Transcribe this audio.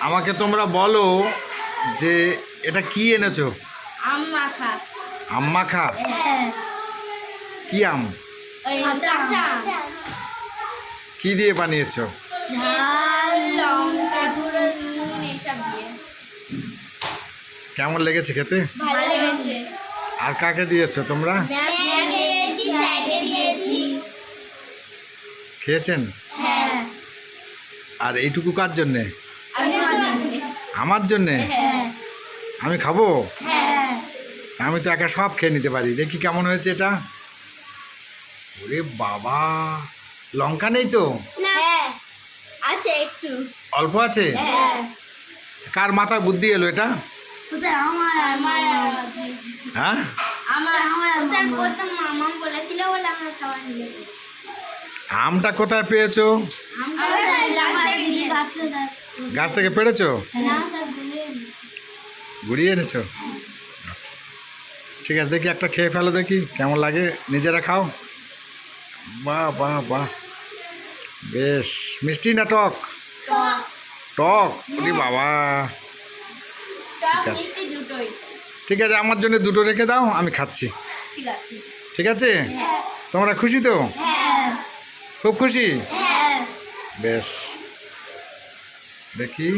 আমাকে তোমরা বলো যে এটা কি এনেছো? আম মাখা আম হ্যাঁ। কি আম? কি দিয়ে বানিয়েছো? কেমন লেগেছে খেতে? আর কাকে দিয়েছ তোমরা? খেয়েছেন? হ্যাঁ। আর এইটুকু কার জন্যে? আমার জন্যে? হ্যাঁ। আমি খাব? হ্যাঁ। আমি তো একা সব খেয়ে নিতে পারি। দেখি কেমন হয়েছে এটা। ওরে বাবা। লঙ্কা নেই তো? হ্যাঁ। আছে একটু। অল্প আছে? হ্যাঁ। কার মাথায় বুদ্ধি এলো এটা? স্যার আমার আমার হ্যাঁ। আমটা কোথায় পেয়েছ? গাছ থেকে নিয়ে গাছে গাছ থেকে পেড়েছো না স্যার বলে ঘুরিয়ে এনেছো? আচ্ছা। ঠিক আছে দেখি একটা খেয়ে ফেলো দেখি কেমন লাগে? নিজেরা খাও। বাহ বাহ বাহ। বেশ মিষ্টি না টক? টক? ওরে বাবা। ঠিক আছে। ঠিক আছে আমার জন্য দুটো রেখে দাও আমি খাচ্ছি। ঠিক আছে? তোমরা খুশি তো? খুব খুশি? হ্যাঁ। বেশ। দেখি।